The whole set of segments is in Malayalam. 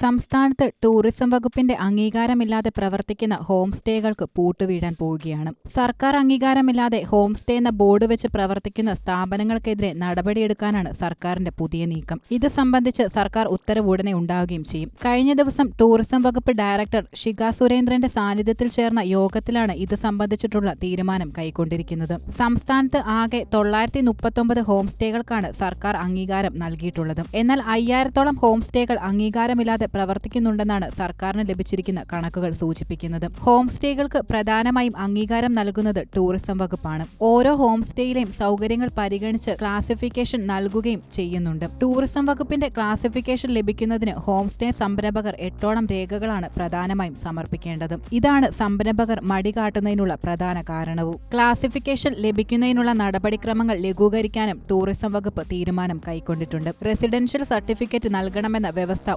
സംസ്ഥാനത്ത് ടൂറിസം വകുപ്പിന്റെ അംഗീകാരമില്ലാതെ പ്രവർത്തിക്കുന്ന ഹോം സ്റ്റേകൾക്ക് പൂട്ടുവീഴാൻ പോവുകയാണ്. സർക്കാർ അംഗീകാരമില്ലാതെ ഹോം സ്റ്റേ എന്ന ബോർഡ് വെച്ച് പ്രവർത്തിക്കുന്ന സ്ഥാപനങ്ങൾക്കെതിരെ നടപടിയെടുക്കാനാണ് സർക്കാരിന്റെ പുതിയ നീക്കം. ഇത് സംബന്ധിച്ച് സർക്കാർ ഉത്തരവ് ഉടനെ ഉണ്ടാവുകയും ചെയ്യും. കഴിഞ്ഞ ദിവസം ടൂറിസം വകുപ്പ് ഡയറക്ടർ ഷിക സുരേന്ദ്രന്റെ സാന്നിധ്യത്തിൽ ചേർന്ന യോഗത്തിലാണ് ഇത് സംബന്ധിച്ചിട്ടുള്ള തീരുമാനം കൈക്കൊണ്ടിരിക്കുന്നത്. സംസ്ഥാനത്ത് ആകെ തൊള്ളായിരത്തി മുപ്പത്തൊമ്പത് ഹോം സ്റ്റേകൾക്കാണ് സർക്കാർ അംഗീകാരം നൽകിയിട്ടുള്ളത്. എന്നാൽ അയ്യായിരത്തോളം ഹോം സ്റ്റേകൾ അംഗീകാരമില്ലാതെ പ്രവർത്തിക്കുന്നുണ്ടെന്നാണ് സർക്കാരിന് ലഭിച്ചിരിക്കുന്ന കണക്കുകൾ സൂചിപ്പിക്കുന്നത്. ഹോം സ്റ്റേകൾക്ക് പ്രധാനമായും അംഗീകാരം നൽകുന്നത് ടൂറിസം വകുപ്പാണ്. ഓരോ ഹോം സ്റ്റേയിലെയും സൗകര്യങ്ങൾ പരിഗണിച്ച് ക്ലാസിഫിക്കേഷൻ നൽകുകയും ചെയ്യുന്നുണ്ട്. ടൂറിസം വകുപ്പിന്റെ ക്ലാസിഫിക്കേഷൻ ലഭിക്കുന്നതിന് ഹോം സ്റ്റേ സംരംഭകർ എട്ടോളം രേഖകളാണ് പ്രധാനമായും സമർപ്പിക്കേണ്ടത്. ഇതാണ് സംരംഭകർ മടി കാട്ടുന്നതിനുള്ള പ്രധാന കാരണവും. ക്ലാസിഫിക്കേഷൻ ലഭിക്കുന്നതിനുള്ള നടപടിക്രമങ്ങൾ ലഘൂകരിക്കാനും ടൂറിസം വകുപ്പ് തീരുമാനം കൈക്കൊണ്ടിട്ടുണ്ട്. റെസിഡൻഷ്യൽ സർട്ടിഫിക്കറ്റ് നൽകണമെന്ന വ്യവസ്ഥ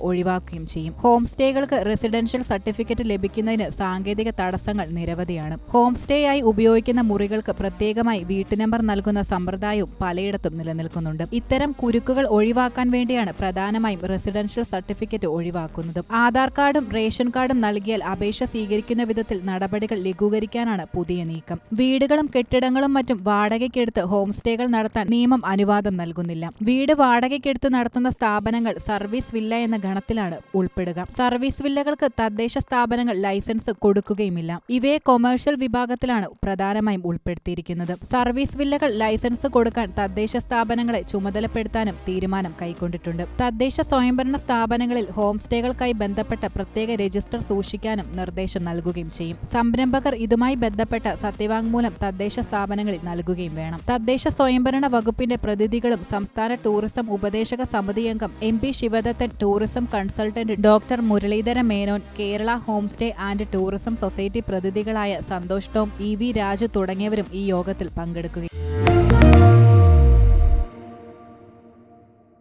ഒഴിവാക്കുകയും ചെയ്യും. ഹോം സ്റ്റേകൾക്ക് റെസിഡൻഷ്യൽ സർട്ടിഫിക്കറ്റ് ലഭിക്കുന്നതിന് സാങ്കേതിക തടസ്സങ്ങൾ നിരവധിയാണ്. ഹോം ആയി ഉപയോഗിക്കുന്ന മുറികൾക്ക് പ്രത്യേകമായി വീട്ടു നമ്പർ നൽകുന്ന സമ്പ്രദായവും പലയിടത്തും നിലനിൽക്കുന്നുണ്ട്. ഇത്തരം കുരുക്കുകൾ ഒഴിവാക്കാൻ വേണ്ടിയാണ് പ്രധാനമായും റെസിഡൻഷ്യൽ സർട്ടിഫിക്കറ്റ് ഒഴിവാക്കുന്നത്. ആധാർ കാർഡും റേഷൻ കാർഡും നൽകിയാൽ അപേക്ഷ സ്വീകരിക്കുന്ന വിധത്തിൽ നടപടികൾ ലഘൂകരിക്കാനാണ് പുതിയ നീക്കം. വീടുകളും കെട്ടിടങ്ങളും മറ്റും വാടകയ്ക്കെടുത്ത് ഹോം സ്റ്റേകൾ നടത്താൻ നിയമം അനുവാദം നൽകുന്നില്ല. വീട് വാടകയ്ക്കെടുത്ത് നടത്തുന്ന സ്ഥാപനങ്ങൾ സർവീസ് വില്ല എന്ന ഗണത്തിലാണ് ഉൾപ്പെടുക. സർവീസ് വില്ലകൾക്ക് തദ്ദേശ സ്ഥാപനങ്ങൾ ലൈസൻസ് കൊടുക്കുകയുമില്ല. ഇവയെ കൊമേഴ്ഷ്യൽ വിഭാഗത്തിലാണ് പ്രധാനമായും ഉൾപ്പെടുത്തിയിരിക്കുന്നത്. സർവീസ് വില്ലകൾ ലൈസൻസ് കൊടുക്കാൻ തദ്ദേശ സ്ഥാപനങ്ങളെ ചുമതലപ്പെടുത്താനും തീരുമാനം കൈക്കൊണ്ടിട്ടുണ്ട്. തദ്ദേശ സ്വയംഭരണ സ്ഥാപനങ്ങളിൽ ഹോം സ്റ്റേകൾക്കായി ബന്ധപ്പെട്ട പ്രത്യേക രജിസ്റ്റർ സൂക്ഷിക്കാനും നിർദ്ദേശം നൽകുകയും ചെയ്യും. സംരംഭകർ ഇതുമായി ബന്ധപ്പെട്ട സത്യവാങ്മൂലം തദ്ദേശ സ്ഥാപനങ്ങളിൽ നൽകുകയും വേണം. തദ്ദേശ സ്വയംഭരണ വകുപ്പിന്റെ പ്രതിനിധികളും സംസ്ഥാന ടൂറിസം ഉപദേശക സമിതി അംഗം M P Sivadathan tourism consultant doctor Muraleedhara Menon Kerala home stay and tourism society പ്രതിനിധികളായ Santhosh Tom E V Raju തുടങ്ങിയവരും ഈ യോഗത്തിൽ പങ്കെടുക്കുകയും